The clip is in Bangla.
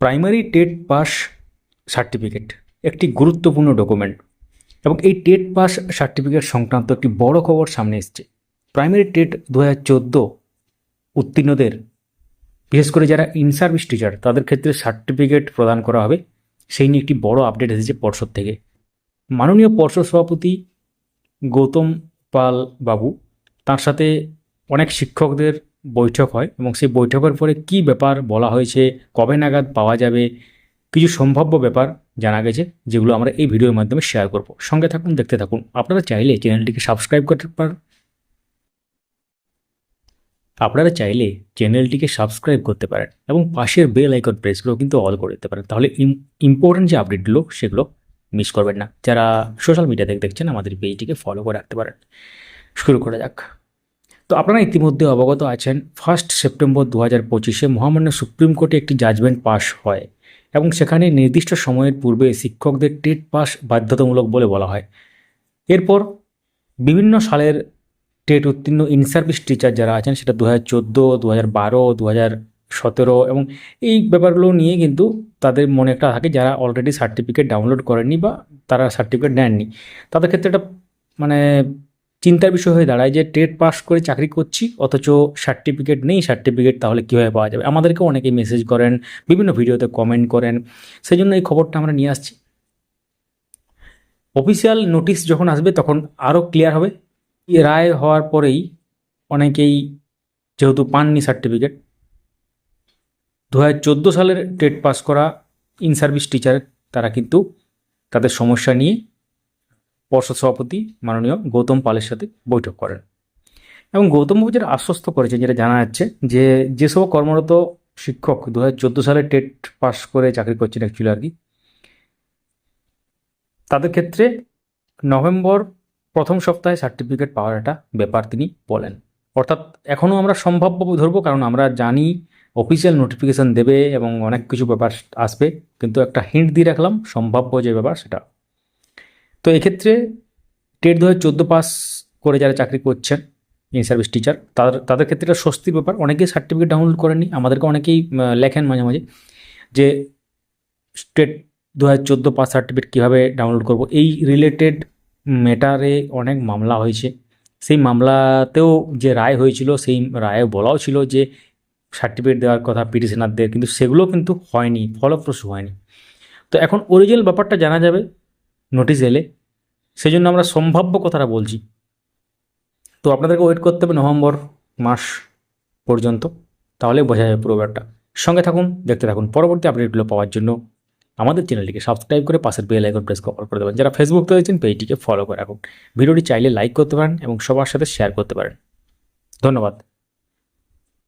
প্রাইমারি টেট পাস সার্টিফিকেট একটি গুরুত্বপূর্ণ ডকুমেন্ট এবং এই টেট পাস সার্টিফিকেট সংক্রান্ত একটি বড় খবর সামনে এসছে। প্রাইমারি টেট দু হাজার চোদ্দ উত্তীর্ণদের, বিশেষ করে যারা ইন সার্ভিস টিচার তাদের ক্ষেত্রে সার্টিফিকেট প্রদান করা হবে। সেই নিয়ে একটি বড় আপডেট এসেছে পর্ষদ থেকে। মাননীয় পর্ষদ সভাপতি গৌতম পাল বাবু, তার সাথে অনেক শিক্ষকদের বৈঠক হয় এবং সেই বৈঠকের পরে কি ব্যাপার বলা হয়েছে, কবে নাগাদ পাওয়া যাবে, কিছু সম্ভাব্য ব্যাপার জানা গেছে, যেগুলো আমরা এই ভিডিওর মাধ্যমে শেয়ার করব। সঙ্গে থাকুন, দেখতে থাকুন। আপনারা চাইলে চ্যানেলটিকে সাবস্ক্রাইব করতে পারেন আপনারা চাইলে চ্যানেলটিকে সাবস্ক্রাইব করতে পারেন এবং পাশের বেল আইকন প্রেস করেও কিন্তু অল করে দিতে পারেন। তাহলে ইম্পর্টেন্ট যে আপডেটগুলো সেগুলো মিস করবেন না। যারা সোশ্যাল মিডিয়া থেকে দেখছেন, আমাদের পেজটিকে ফলো করে রাখতে পারেন। শুরু করা যাক। তো আপনারা ইতিমধ্যে অবগত আছেন ফার্স্ট সেপ্টেম্বর দু হাজার পঁচিশে মহামান্য সুপ্রিম কোর্টে একটি জাজমেন্ট পাশ হয় এবং সেখানে নির্দিষ্ট সময়ের পূর্বে শিক্ষকদের টেট পাস বাধ্যতামূলক বলে বলা হয়। এরপর বিভিন্ন সালের টেট উত্তীর্ণ ইন সার্ভিস টিচার যারা আছেন সেটা দু হাজার চোদ্দ দু হাজার বারো দু হাজার সতেরো এবং এই ব্যাপারগুলো নিয়ে কিন্তু তাদের মনে একটা থাকে যারা অলরেডি সার্টিফিকেট ডাউনলোড করেননি বা তারা সার্টিফিকেট নেননি। তাদের ক্ষেত্রে এটা মানে চিন্তার বিষয় হয়ে দাঁড়ায় যে টেট পাস করে চাকরি করছি, অথচ সার্টিফিকেট নেই সার্টিফিকেট তাহলে কীভাবে পাওয়া যাবে? আমাদেরকে অনেকেই মেসেজ করেন, বিভিন্ন ভিডিওতে কমেন্ট করেন সেই জন্য এই খবরটা আমরা নিয়ে আসছি। অফিসিয়াল নোটিশ যখন আসবে তখন আরও ক্লিয়ার হবে। রায় হওয়ার পরেই অনেকেই যেহেতু পাননি সার্টিফিকেট দু হাজার চোদ্দ সালের টেট পাস করা ইন সার্ভিস টিচার তারা কিন্তু তাদের সমস্যা নিয়ে পর্ষদ সভাপতি মাননীয় গৌতম পালের সাথে বৈঠক করেন। এবং গৌতম বাবু যেটা আশ্বস্ত করেছেন, যেটা জানা যাচ্ছে, যে যেসব কর্মরত শিক্ষক দু হাজার চোদ্দ সালে টেট পাস করে চাকরি করছেন অ্যাকচুয়ালি আর কি, তাদের ক্ষেত্রে নভেম্বর প্রথম সপ্তাহে সার্টিফিকেট পাওয়ার একটা ব্যাপার তিনি বলেন। অর্থাৎ এখনও আমরা সম্ভাব্য ধরবো, কারণ আমরা জানি অফিসিয়াল নোটিফিকেশান দেবে এবং অনেক কিছু ব্যাপার আসবে, কিন্তু একটা হিন্ট দিয়ে রাখলাম, সম্ভাব্য যে ব্যাপার সেটা তো এক্ষেত্রে টেট দু হাজার চোদ্দ পাস করে যারা চাকরি করছেন ইন সার্ভিস টিচার তাদের তাদের ক্ষেত্রে একটা স্বস্তির ব্যাপার। অনেকেই সার্টিফিকেট ডাউনলোড করেনি আমাদেরকে অনেকেই লেখেন মাঝে মাঝে যে টেট দু হাজার চোদ্দ পাস সার্টিফিকেট কীভাবে ডাউনলোড করব। এই রিলেটেড ম্যাটারে অনেক মামলা হয়েছে। সেই মামলাতেও যে রায় হয়েছিল, সেই রায়ে বলাও ছিল যে সার্টিফিকেট দেওয়ার কথা পিটিশনারদের কিন্তু সেগুলো কিন্তু হয়নি, ফলপ্রসূ হয়নি। তো এখন অরিজিনাল ব্যাপারটা জানা যাবে। নোটিশ এলে সেই জন্য আমরা সম্ভাব্য কথাটা বলছি। তো আপনাদেরকে ওয়েট করতে হবে নভেম্বর মাস পর্যন্ত তাহলে বোঝা যাবে পুরো ব্যাপারটা। সঙ্গে থাকুন, দেখতে থাকুন, পরবর্তী আপডেটগুলো পাওয়ার জন্য আমাদের চ্যানেলটিকে সাবস্ক্রাইব করে পাশের বেল আইকন প্রেস কল করে দেবেন। যারা ফেসবুক রয়েছেন পেজটিকে ফলো করে রাখুন। ভিডিওটি চাইলে লাইক করতে পারেন এবং সবার সাথে শেয়ার করতে পারেন। ধন্যবাদ।